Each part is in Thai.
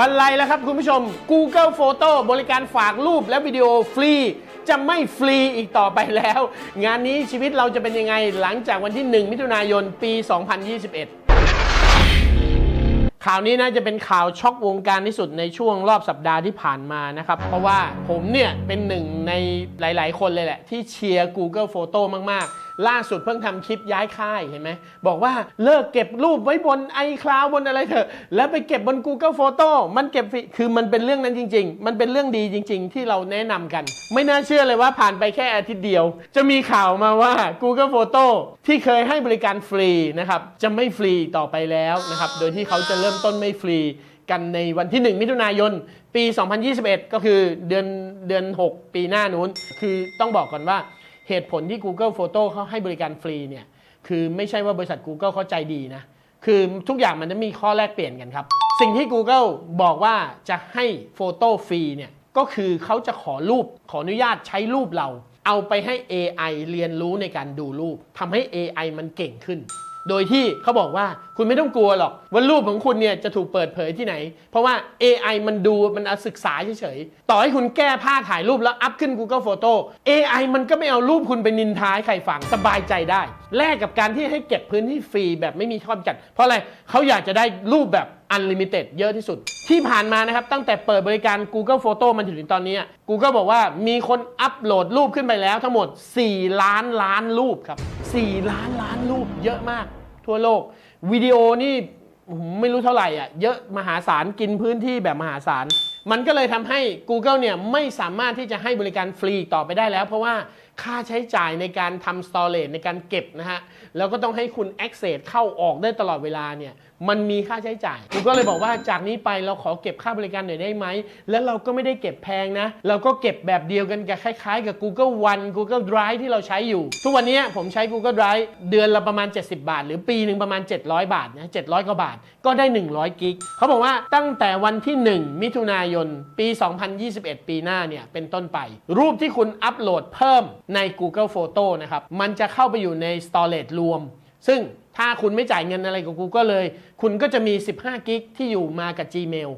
บรรลัยแล้วครับคุณผู้ชม Google Photo บริการฝากรูปและวิดีโอฟรี จะไม่ฟรีอีกต่อไปแล้ว งานนี้ชีวิตเราจะเป็นยังไงหลังจากวันที่ 1 มิถุนายนปี 2021ข่าวนี้น่าจะเป็นข่าวช็อกวงการที่สุดในช่วงรอบสัปดาห์ที่ผ่านมานะครับ เพราะว่าผมเนี่ยเป็นหนึ่งในหลาย ๆ คนเลยแหละ ที่เชียร์ Google Photo มาก ๆ ล่าสุดเพิ่งทำคลิปย้ายค่ายเห็นไหมบอกว่าเลิกเก็บรูปไว้บน iCloud บนอะไรเถอะ แล้วไปเก็บบน Google Photo มันเก็บคือมันเป็นเรื่องนั้นจริง ๆ มันเป็นเรื่องดีจริง ๆ ที่เราแนะนำกัน ไม่น่าเชื่อเลยว่าผ่านไปแค่อาทิตย์เดียว จะมีข่าวมาว่า Google Photo ที่เคยให้บริการฟรีนะครับจะไม่ฟรีต่อไปแล้วนะครับโดยที่เขาจะเริ่มต้นไม่ฟรีกันในวันที่ 1 มิถุนายน ปี 2021 ก็คือเดือนเดือน 6 ปีหน้านู้น คือต้องบอกก่อนว่า เหตุผลที่ Google Photo เขาให้บริการฟรีเนี่ยคือไม่ใช่ว่าบริษัท Google เขาใจดีนะ คือทุกอย่างมันจะมีข้อแลกเปลี่ยนกันครับ สิ่งที่ Google บอกว่าจะให้โฟโต้ฟรีเนี่ยก็คือเขาจะขอรูปขออนุญาตใช้รูปเรา เอาไปให้ AI เรียนรู้ในการดูรูปทำให้ AI มันเก่งขึ้น โดยที่เขาบอกว่าคุณไม่ต้องกลัวหรอกว่ารูปของคุณเนี่ยจะถูกเปิดเผยที่ไหน เพราะว่า AI มันดูมันเอาศึกษาเฉยๆ ต่อให้คุณแก้ผ้าถ่ายรูปแล้วอัพขึ้น Google Photo AI มันก็ไม่เอารูปคุณไปนินทาให้ใครฟังสบายใจได้ แลกกับการที่ให้เก็บพื้นที่ฟรีแบบไม่มีข้อจำกัด เพราะอะไรเขาอยากจะได้รูปแบบ Unlimited เยอะที่สุด ที่ผ่านมานะครับ ตั้งแต่เปิดบริการ Google Photo มาถึงตอนนี้ Google บอกว่ามีคนอัปโหลดรูปขึ้นไปแล้วทั้งหมด 4 ล้านล้านรูปครับ 4 ล้านล้านรูปเยอะมาก ทั่วโลกวิดีโอนี่ผมไม่รู้เท่าไหร่อะเยอะมหาศาลกินพื้นที่แบบมหาศาล มันก็เลยทำให้ Google เนี่ยไม่สามารถที่จะให้บริการฟรีต่อไปได้แล้ว เพราะว่าค่าใช้จ่ายในการทำสตอเรจในการเก็บนะฮะแล้วก็ต้องให้คุณ access เข้าออกได้ตลอดเวลาเนี่ย มันมีค่าใช้จ่าย Google เลยบอกว่าจากนี้ไปเราขอเก็บค่าบริการหน่อยได้ไหม แล้วเราก็ไม่ได้เก็บแพงนะ เราก็เก็บแบบเดียวกันกับคล้ายๆ กับ Google One Google Drive ที่เราใช้อยู่ ทุกวันนี้ผมใช้ Google Drive เดือนละประมาณ 70 บาท หรือปีหนึ่งประมาณ 700 บาทนะ700 กว่าบาท ก็ได้ 100 กิกเขาบอกว่าตั้งแต่วันที่ 1 มิถุนายน ปี 2021 ปีหน้าเนี่ยเป็นต้นไป รูปที่คุณอัปโหลดเพิ่มใน Google Photo นะครับ มันจะเข้าไปอยู่ใน storage รวม ซึ่ง ถ้าคุณไม่จ่ายเงินอะไรกับ Google เลย คุณก็จะมี 15 กิกที่อยู่มากับ Gmail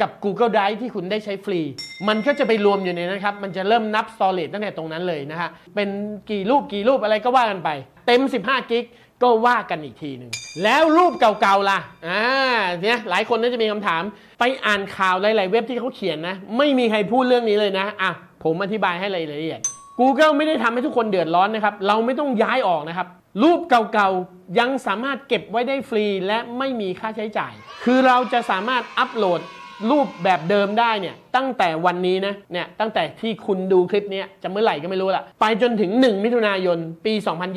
กับ Google Drive ที่คุณได้ใช้ฟรี มันก็จะไปรวมอยู่ในนั้นครับ มันจะเริ่มนับ storage ตั้งแต่ตรงนั้นเลยนะฮะ เป็นกี่รูปกี่รูปอะไรก็ว่ากันไป เต็ม 15 กิกก็ว่ากันอีกทีหนึ่ง แล้วรูปเก่าๆล่ะ อ่า เนี่ยหลายคนน่าจะมีคำถาม ไปอ่านข่าวหลายๆเว็บที่เขาเขียนนะ ไม่มีใครพูดเรื่องนี้เลยนะ อะ ผมอธิบายให้รายละเอียด Google ไม่ได้ทำให้ทุกคนเดือดร้อนนะครับ เราไม่ต้องย้ายออกนะครับ รูปเก่าๆ ยังสามารถเก็บไว้ได้ฟรีและไม่มีค่าใช้จ่าย คือเราจะสามารถอัปโหลดรูปแบบเดิมได้เนี่ยตั้งแต่วันนี้นะเนี่ยตั้งแต่ที่คุณดูคลิปนี้จะเมื่อไหร่ก็ไม่รู้ละไปจนถึง 1 มิถุนายนปี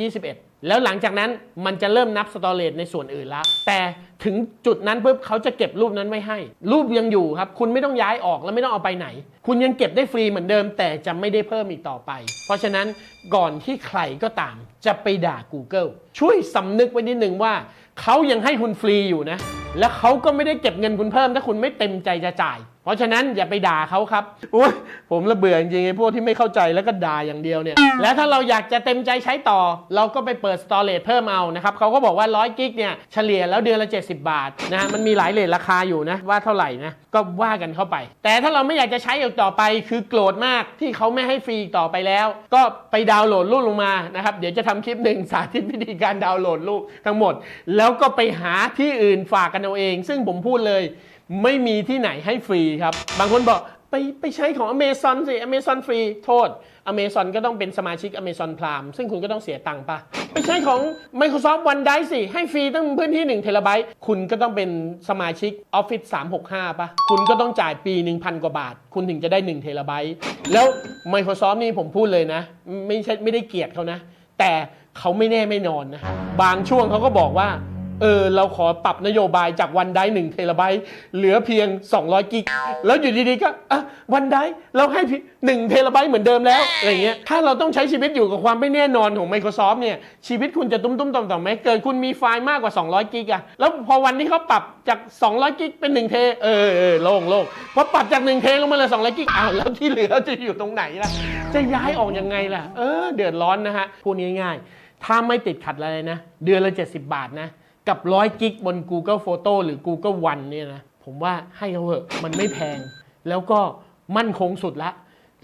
2021 แล้วหลังจากนั้นมันจะเริ่มนับสตอเรจในส่วนอื่นละแต่ถึงจุดนั้นปุ๊บเขาจะเก็บรูปนั้นไว้ให้ รูปยังอยู่ครับ คุณไม่ต้องย้ายออกแล้วไม่ต้องเอาไปไหน คุณยังเก็บได้ฟรีเหมือนเดิม แต่จะไม่ได้เพิ่มอีกต่อไป เพราะฉะนั้นก่อนที่ใครก็ตาม จะไปด่า Google ช่วยสำนึกไว้นิดนึงว่าเขายังให้คุณฟรีอยู่นะ แล้วเขาก็ไม่ได้เก็บเงินคุณเพิ่ม ถ้าคุณไม่เต็มใจจะจ่าย ราะฉะนั้นอย่าไปด่าเขาครับโอ้ยผมระเบื่อจริงๆไอ้พวกที่ไม่เข้าใจแล้วก็ด่าอย่างเดียวเนี่ย แล้วถ้าเราอยากจะเต็มใจใช้ต่อ เราก็ไปเปิด storage เพิ่มเอานะครับเขาก็บอกว่า 100 กิกเนี่ยเฉลี่ยแล้วเดือนละ 70 บาทนะฮะมันมีหลายเลทราคาอยู่นะว่าเท่าไหร่นะก็ว่ากันเข้าไป แต่ถ้าเราไม่อยากจะใช้อีกต่อไป คือโกรธมากที่เขาไม่ให้ฟรีอีกต่อไปแล้ว ก็ไปดาวน์โหลดรูปลงมานะครับเดี๋ยวจะทำคลิปหนึ่งสาธิตวิธีการดาวน์โหลดรูปทั้งหมด แล้วก็ไปหาที่อื่นฝากกันเอาเอง ซึ่งผมพูดเลย ไม่มีที่ไหนให้ฟรีครับ บางคนบอกไปไปใช้ของ Amazon สิ Amazon ฟรีโทษ Amazon ก็ต้องเป็นสมาชิก Amazon Prime ซึ่งคุณก็ต้องเสียตังค์ปะไปใช้ของ Microsoft OneDrive สิ ให้ฟรีตั้งพื้นที่1เทราไบต์คุณก็ต้องเป็นสมาชิก Office 365ปะคุณก็ต้องจ่ายปี1พันกว่าบาท คุณถึงจะได้1เทราไบต์แล้ว Microsoft นี่ผมพูดเลยนะ ไม่ใช่ไม่ได้เกลียดเขานะ แต่เขาไม่แน่ไม่นอนนะ บางช่วงเขาก็บอกว่า เออเราขอปรับนโยบายจากวันได้1เทราไบต์เหลือเพียง 200 กิก แล้วอยู่ดีๆก็อะวันได้เราให้หนึ่งเทราไบต์เหมือนเดิมแล้วอะไรเงี้ยถ้าเราต้องใช้ชีวิตอยู่กับความไม่แน่นอนของ Microsoft เนี่ยชีวิตคุณจะตุ้มๆต่อมๆไหมเกิดคุณมีไฟล์มากกว่า 200 กิกอะแล้วพอวันที่เขาปรับจาก 200 กิกเป็น1เทเออเออโล่งโล่งพอปรับจาก1เทลงมาเลือ200 กิกอ้าวแล้วที่เหลือจะอยู่ตรงไหนล่ะจะย้ายออกยังไงล่ะเออเดือดร้อนนะฮะพูดง่ายๆถ้าไม่ติดขัดอะไรนะ เดือนละ 70 บาทนะ กับร้อยกิกบน Google Photo หรือ Google One เนี่ยนะ ผมว่าให้เขาเถอะมันไม่แพง แล้วก็มั่นคงสุดละ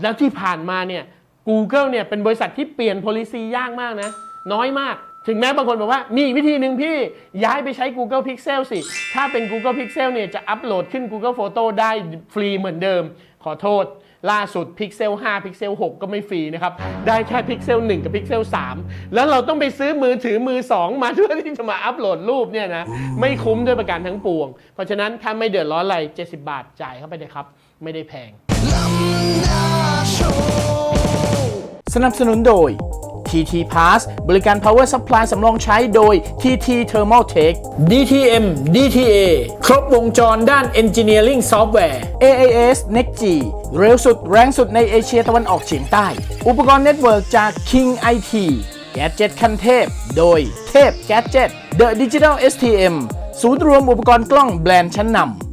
แล้วที่ผ่านมาเนี่ย Google เนี่ยเป็นบริษัทที่เปลี่ยน policy ยากมากนะ น้อยมาก ถึงแม้บางคนบอกว่ามีอีกวิธีหนึ่งพี่ย้ายไปใช้ Google Pixel สิ ถ้าเป็น Google Pixel เนี่ยจะอัปโหลดขึ้น Google Photo ได้ฟรีเหมือนเดิม ขอโทษ ล่าสุด Pixel 5 Pixel 6 ก็ไม่ฟรีนะครับ ได้แค่ Pixel 1 กับ Pixel 3 แล้วเราต้องไปซื้อมือถือมือ 2 มาเพื่อที่จะมาอัปโหลดรูปเนี่ยนะ ไม่คุ้มด้วยประการทั้งปวง เพราะฉะนั้นถ้าไม่เดือดร้อนอะไร 70 บาทจ่ายเข้าไปเลยครับ ไม่ได้แพงสนับสนุนโดย TT Pass บริการ Power Supply สำรองใช้โดย TT Thermal Tech DTM DTA ครบวงจรด้าน Engineering Software AAS Next G เร็วสุดแรงสุดในเอเชียตะวันออกเฉียงใต้ อุปกรณ์เน็ตเวิร์กจาก King IT แกจ e t คันเทพ โดยเทพ Gadget The Digital STM ศูนย์รวมอุปกรณ์กล้องแบรนด์ชั้นนำ